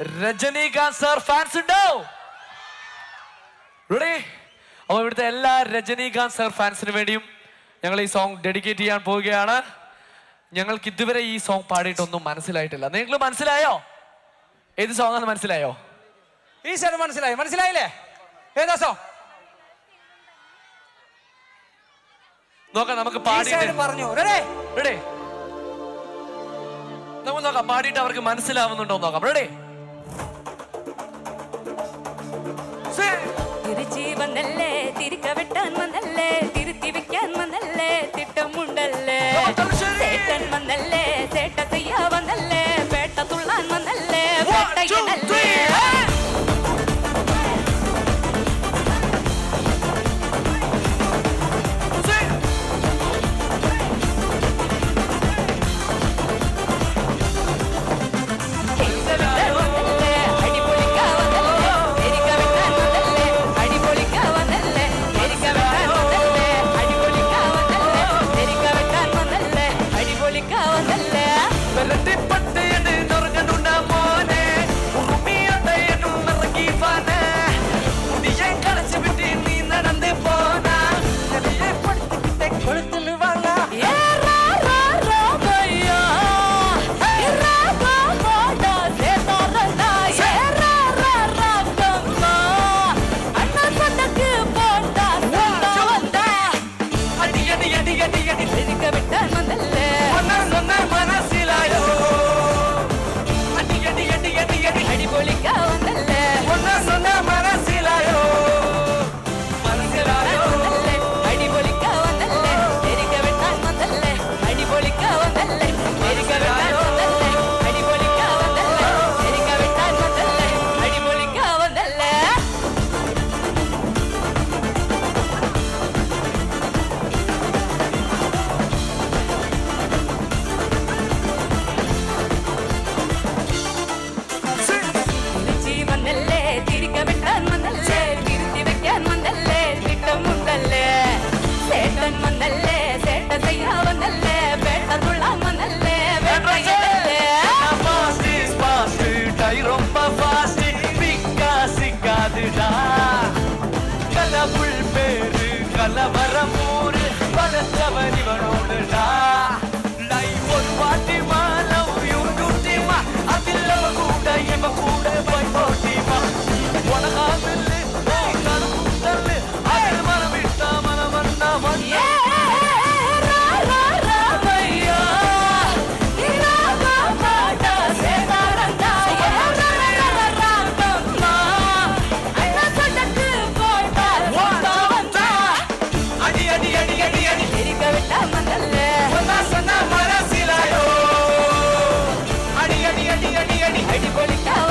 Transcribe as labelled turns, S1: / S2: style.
S1: Rajinikanth sir fans ഉണ്ടോ? Ready അപ്പോൾ ഇവിടുത്തെ എല്ലാ രജനീകാന്ത് സർ ഫാൻസിന് വേണ്ടിയും ഞങ്ങൾ ഈ സോങ് ഡെഡിക്കേറ്റ് ചെയ്യാൻ പോവുകയാണ്. ഞങ്ങൾക്ക് ഇതുവരെ ഈ സോങ് പാടിയിട്ടൊന്നും മനസ്സിലായിട്ടില്ല. നിങ്ങൾ മനസ്സിലായോ? ഏത് സോങ് ആണ് മനസ്സിലായോ?
S2: ഈ സാർ മനസ്സിലായി. മനസ്സിലായില്ലേ? ഏതാ സോങ്
S1: നോക്കാം നമുക്ക് പാടി
S2: പറഞ്ഞു.
S1: നമുക്ക് നോക്കാം പാടിയിട്ട് അവർക്ക് മനസ്സിലാവുന്നുണ്ടോ നോക്കാം. Ready
S3: let it அடிபடிக்க